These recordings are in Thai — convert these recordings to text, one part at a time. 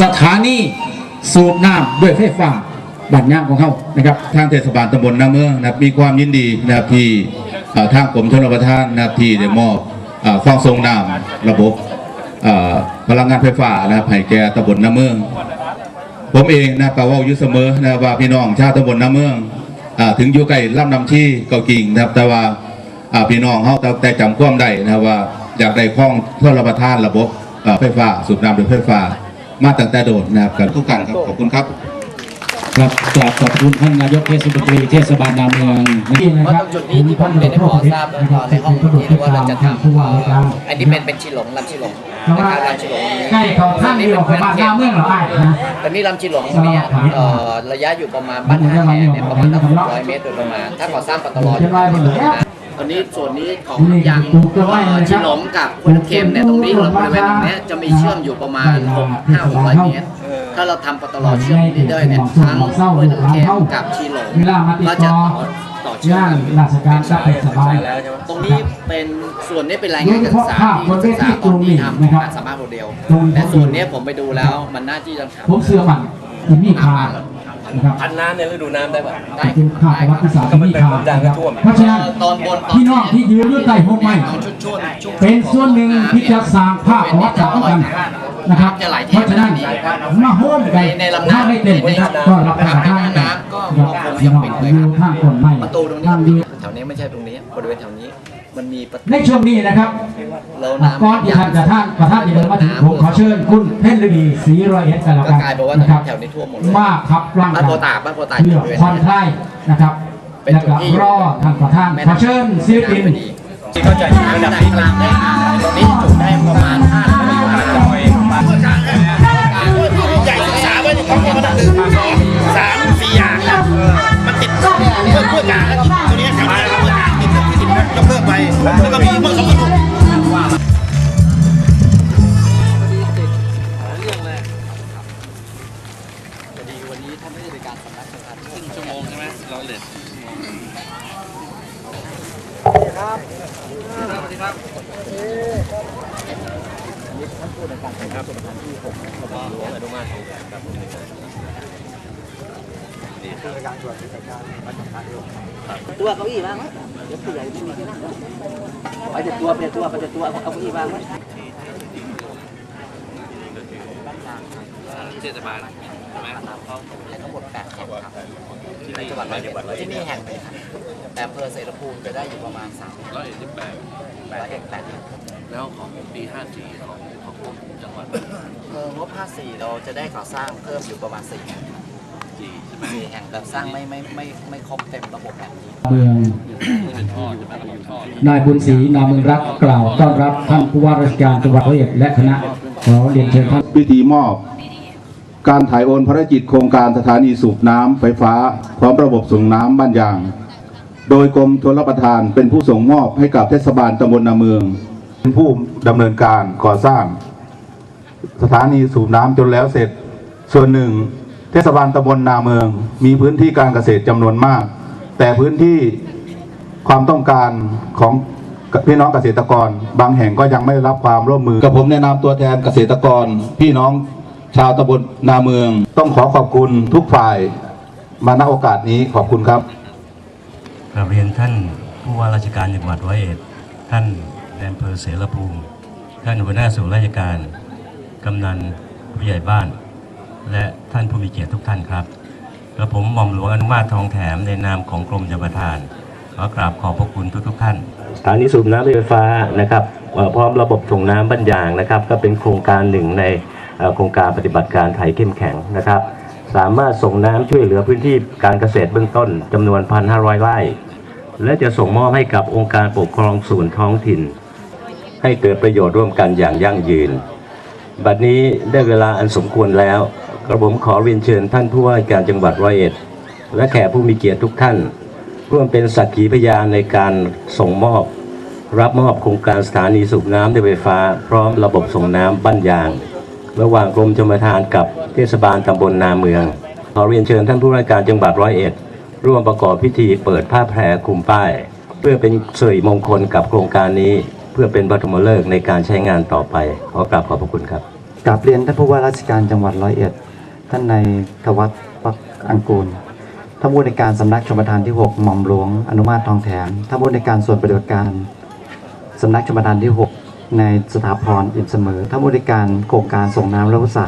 สถานีสูบน้ำด้วยไฟฟ้าบัดย่างของเขานะครับ ทางเทศบาลตำบลนาเมืองนะครับมีความยินดีนะครับที่ทางกรมชลประทานนะครับที่ได้มอบเอ่อความทรงน้ำระบบพลังงานไฟฟ้านะครับให้แก่ตำบลนาเมือง ผมเองนะครับก็ว่าอยู่เสมอนะครับว่าพี่น้องชาวตำบลนาเมืองอถึงอยู่ใกล้ลำนำที่เก่ากิ่งนะครับแต่ว่าพี่น้องเขาแต่จำความได้นะครับว่าอยากได้ข้องชลประทานระบบไฟฟ้าสูบน้ำด้วยไฟฟ้า มาตั้งแต่โดดนะครับกันทุกกันครับขอบคุณครับครับกราบขอบคุณท่านนายกเทศมนตรีเทศบาลนาเมืองนี่นะเพราคตรับงจุดนี้ที่ผมเรียนให้พอทราบแล้วก็ในห้องที่ว่าเราจะทำเอ่ออันนี้เป็นเป็นชิหลงลำชิหลงนะครับลำชิหลงใกล้ของท่านที่ออกจากบ้านหน้าเมืองเหรอไอ้นะ ตอนนี้ลำชิหลงเนี่ยเอ่อระยะอยู่ประมาณบ้านท่าแพเนี่ยประมาณตั้งหกร้อยเมตรโดยประมาณ ถ้าก่อสร้างปตลอดอยู่ประมาณ ตอนนี้ส่วนนี้ของยางชิหลงกับคุนเค็มเนี่ยตรงนี้บริเวณตรงเนี้ยจะมีเชื่อมอยู่ประมาณหกห้าหกร้อยเมตรถ้าเราทำปตลอดเชื่อมนี้ด้วยเนี่ยทั้งห้วยน้ำเค็มกับชีหลงเวลามาติดก็จะต่อต่อต่อเชื่อมย่านกันราชการจะไปสบายตรงนี้เป็นส่วนนี้เป็นรายงานการศึกษาที่ศึกษาตอนที่ทำการสามารถโมเดลแต่ส่วนนี้ผมไปดูแล้วมันน่าที่จะทำผมเชื่อมันที่มีค่า นะครับพันน้ำในฤดูน้ำได้ป่ะได้เป็นค่าประวัติศาสตร์ที่มีค่านะครับเพราะฉะนั้นตอนบนพี่น้องที่ยืนอยู่ใต้ร่มไม้ชุดชุดชุดเป็นส่วนหนึ่งที่จะสร้างภาพประวัติศาสตร์กันนะครับจะไหลเทเพราะฉะนั้นมาโฮมกันในลำน้ำถ้าไม่เต็มก็รับประทานใน น้ำก็นะครับคงยังปิดเลยอยู่ข้างคนไม้ประตูตรงนี้ข้างยืนแถวนี้ไม่ใช่ตรงนี้บริเวณแถวนี้มันมีประตูในช่วงนี้นะครับแล้วน้ำก่อนที่ท่านจะท่านประธานจะเดินมาถึงผมขอเชิญคุณเพ่นฤดีศรีร้อยเอ็ดกันแล้วก็กันกลายเป็นว่านะครับแถวนี้ท่วมหมดเลยมากครับร่างบ้านโพตากบ้านโพตากเพื่ออยู่บริเวณผ่อนคลายนะครับเป็นแล้วจุดก็ที่รอท่านประธานขอเชิญศิลปินก็จะอยู่ระดับนี้กลางได้อ่าตรงนี้ ดีวันนี้ถ้านไม่ได้เป็นการสำนักสถานครึ่งชั่วโมงใช่ไหมเราเหลทครับสวัสดีครับนี่ท่านพูดในการแข่งขันสถานที่ผมเขาบอกรู้อะไรรู้มากครับตัวเก้าอี้บ้างไหมเดี๋ยวผู้ใหญ่ไม่มีที่นั่งไปจะตัวไปตัวไปจะตัวเอาเก้าอี้บ้างไหมเทศบาล ช่ไหมเขาทั้งหมดแปดแห่งครับในจังหวัดร้อยเอ็ดที่นี่แห่งหนึ่งครับแต่อำเภอเสรภูมิจะได้อยู่ประมาณสามร้อยเอ็ดสิบแปดร้อยเอ็ดแปดแห่งแล้วของปีห้าสี่ของของจังหวัดเอองบ54เราจะได้ก่อสร้างเพิ่มอยู่ประมาณ4แห่งสี่ใช่ไหมสี่แห่งแบบสร้างไม่ไม่ไม่ไม่ครบเต็มระบบแบบนี้เมืองนท่อใช่ไหมระบบท่อนายบุญศรีนามืองรักกล่าวต้อนรับท่านผู้ว่าราชการจังหวัดร้อยเอ็ดและคณะขอเรียนเชิญท่านพิธีมอบ การถ่ายโอนภารกิจโครงการสถานีสูบน้ำไฟฟ้า พร้อมระบบส่งน้ำบ้านยาง โดยกรมชลประทานเป็นผู้ส่งมอบให้กับเทศบาลตำบลนาเมือง เป็นผู้ดำเนินการก่อสร้าง สถานีสูบน้ำจนแล้วเสร็จ ส่วนหนึ่ง เทศบาลตำบลนาเมือง มีพื้นที่การเกษตรจำนวนมาก แต่พื้นที่ความต้องการของพี่น้องเกษตรกร บางแห่งก็ยังไม่ได้รับความร่วมมือกับผมแนะนำตัวแทนเกษตรกรพี่น้อง ชาวตำบลนาเมืองต้องขอขอบคุณทุกฝ่ายมาณโอกาสนี้ขอบคุณครับกราบเรียนท่านผู้ว่าราชการจังหวัดร้อยเอ็ดท่านนายอำเภอเสรภูมิ ท่านหัวหน้าส่วนราชการ กำนันผู้ใหญ่บ้าน และท่านผู้มีเกียรติทุกท่านครับกระผมหม่อมหลวงอนุมาตรทองแถมในนามของกรมชลประทานขอกราบขอบพระคุณทุกๆท่านสถานีสูบน้ำไฟฟ้านะครับเอ่อพร้อมระบบส่งน้ำบรรยางนะครับ ก็เป็นโครงการหนึ่งในเอ่อ โครงการปฏิบัติการไทยเข้มแข็งนะครับ สามารถส่งน้ำช่วยเหลือพื้นที่การเกษตรเบื้องต้นจำนวน 1,500 ไร่ และจะส่งมอบให้กับองค์การปกครองส่วนท้องถิ่น ให้เกิดประโยชน์ร่วมกันอย่างยั่งยืน บัดนี้ได้เวลาอันสมควรแล้ว กระผมขอเรียนเชิญท่านผู้ว่าการจังหวัดร้อยเอ็ด และแขกผู้มีเกียรติทุกท่าน ร่วมเป็นสักขีพยานในการส่งมอบรับมอบโครงการสถานีสูบน้ำด้วยไฟฟ้า พร้อมระบบส่งน้ำบ้านยาง ระหว่างกรมชลประทานกับเทศบาลตำบลนาเมือง ขอเรียนเชิญท่านผู้ว่าราชการจังหวัดร้อยเอ็ด ร่วมประกอบพิธีเปิดผ้าแพรคลุมป้าย เพื่อเป็นสิริมงคลกับโครงการนี้ เพื่อเป็นปฐมฤกษ์ในการใช้งานต่อไปขอกราบขอบพระคุณครับกราบเรียนท่านผู้ว่าราชการจังหวัดร้อยเอ็ด ท่านในายทวัฒน์ปักอังกูลท่านผู้ในการสำนักชมประทานที่ 6 หม่อมหลวงอนุมาตทองแถมท่านผู้ในการส่วนปฏิบัติการสำนักชมประทานที่ 6 ในสถาพรอินเสมอท่านผู้ในวยการโครงการส่งน้ำและวุษา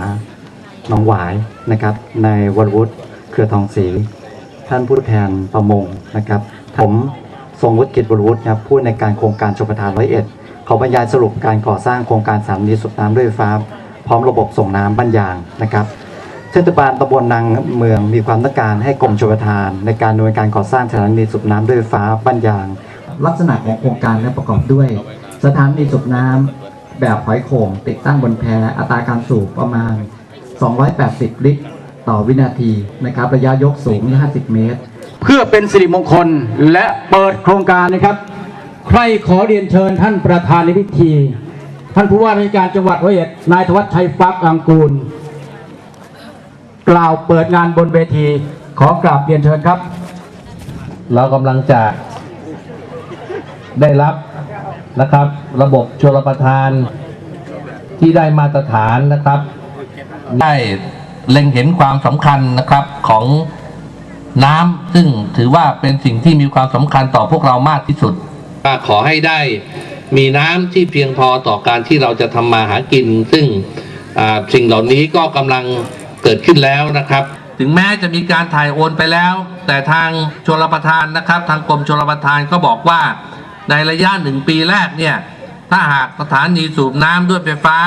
หนองหวายนะครับ ในวรวุฒิเครือทองศรีท่านผู้แทนประมงนะครับ ผมทรงวุฒิกิจบุรวุฒิครับผู้ในการโครงการชมประทานร้อยเอ็ดขอบรรยายสรุปการก่อสร้างโครงการสถามนีสูบน้ำด้วยไฟฟ้า พร้อมระบบส่งน้ำบรรยางนะครับเทศบาลตำบลนางเมืองมีความต้องการให้กรมชลประทาน ในการดำเนินการก่อสร้างสถานีสูบน้ำด้วยไฟฟ้าบรรยาง ลักษณะของโครงการและประกอบด้วย สถานีสูบน้ำแบบหอยโข่งติดตั้งบนแพอัตราการสูบประมาณ 280 ลิตร ต่อวินาทีนะครับ ระยะยกสูง 50 เมตร เพื่อเป็นสิริมงคลและเปิดโครงการนะครับ ใครขอเรียนเชิญท่านประธานในพิธี ท่านผู้ว่าราชการจังหวัดร้อยเอ็ดนายธวัชชัยฟักอังกูล กล่าวเปิดงานบนเวที ขอกราบเรียนเชิญครับ เรากำลังจะได้รับ นะครับ ระบบชลประทานที่ได้มาตรฐานนะครับ ได้เล็งเห็นความสำคัญนะครับของน้ำซึ่งถือว่าเป็นสิ่งที่มีความสำคัญต่อพวกเรามากที่สุดขอให้ได้มีน้ำที่เพียงพอต่อการที่เราจะทำมาหากิน ซึ่งสิ่งเหล่านี้ก็กำลังเกิดขึ้นแล้วนะครับ ถึงแม้จะมีการถ่ายโอนไปแล้ว แต่ทางชลประทานนะครับ ทางกรมชลประทานก็บอกว่า ในระยะหนึ่งปีแรกเนี่ย ถ้าหากสถานีสูบน้ำด้วยไฟฟ้า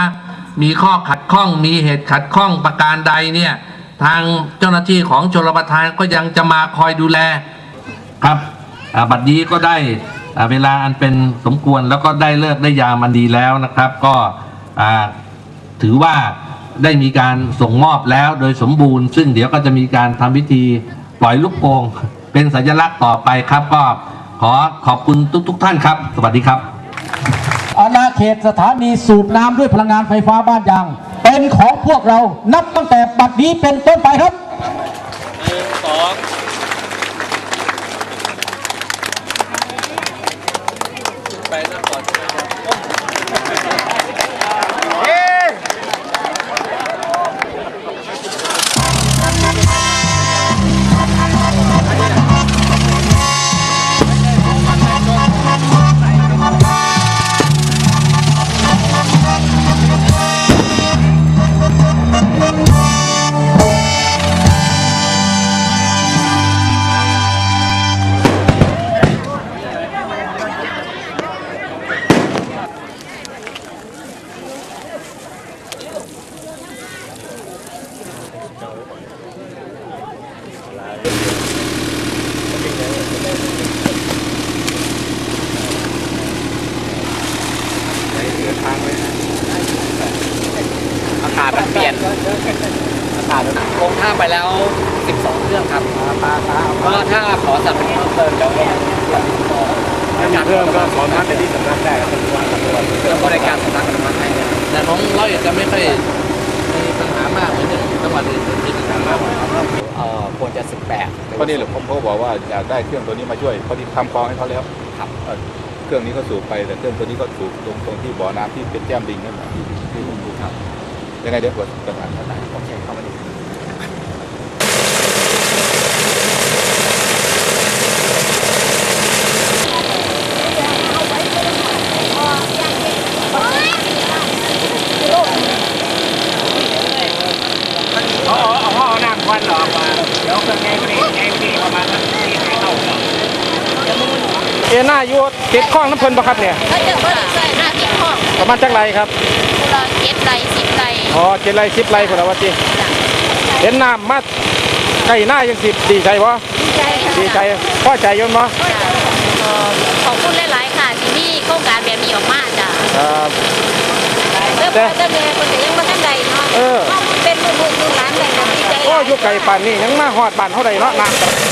มีข้อขัดข้องมีเหตุขัดข้องประการใดเนี่ย ทางเจ้าหน้าที่ของชลประทานก็ยังจะมาคอยดูแลครับบัดนี้ก็ได้เวลาอันเป็นสมควรแล้วก็ได้เลิกได้ยามันดีแล้วนะครับ ก็ถือว่าได้มีการส่งมอบแล้วโดยสมบูรณ์ ซึ่งเดี๋ยวก็จะมีการทำพิธีปล่อยลูกโป่งเป็นสัญลักษณ์ต่อไปครับก็ ขอขอบคุณทุกทุกท่านครับ สวัสดีครับ อาณาเขตสถานีสูบน้ำด้วยพลังงานไฟฟ้าบ้านยาง เป็นของพวกเรานับตั้งแต่บัดนี้เป็นต้นไปครับหนึ่งสองาศมันเปลี่ยนอากาศมันลงท่าไปแล้ว 12 เครื่องครับก็ถ้าขอสับสนุนเพิ่มเติมเดี๋ยวผมเพิ่มก็ขอมาแต่ที่สำนักได้ครับเรื่องบริการสำนักอนุมัติให้แต่ของร้อยเอ็ดจะไม่ค่อยมีปัญหามากเหมือนอย่างจังหวัดอื่นที่มีปัญหามากเอ่อควรจะ 18ก็นี่แหละผมเขาบอกว่าอยากได้เครื่องตัวนี้มาช่วยพอดีทำคลองให้เขาแล้วครับเอ่อเครื่องนี้ก็สูบไปแต่เครื่องตัวนี้ก็สูบตรงตรงที่บ่อน้ำที่เป็นแก้มลิงนั่นแหละที่ที่ผมดูครับ ยังไงเดี๋ยวกดประธานครับโอเคเข้ามาดี เอน่าอยู่ เก็บข้องน้ำเพลินปะครับเนี่ยเขาจะเปิดใส่หน้าที่ห้องประมาณจักไรครับกุละเจ็ดไรสิบไรอ๋อเจ็ดไรสิบไรคนละวัติเห็นน้ำมาไก่หน้ายังสิบดีใจวะดีใจค่ะดีใจพ่อใจยนต์วะเอ่อขอบคุณหลายๆค่ะที่มีโครงการแบบนี้ออกมาจ้ะครับเริ่มเปิดตั้งแต่คนแต่ยังไม่ทันใดเนาะเออเป็นลูกๆลูกหลานแต่ก็ดีใจโอ้อยุไก่ป่านนี่ยังมาหอดบ้านเท่าไรเนาะน้ำ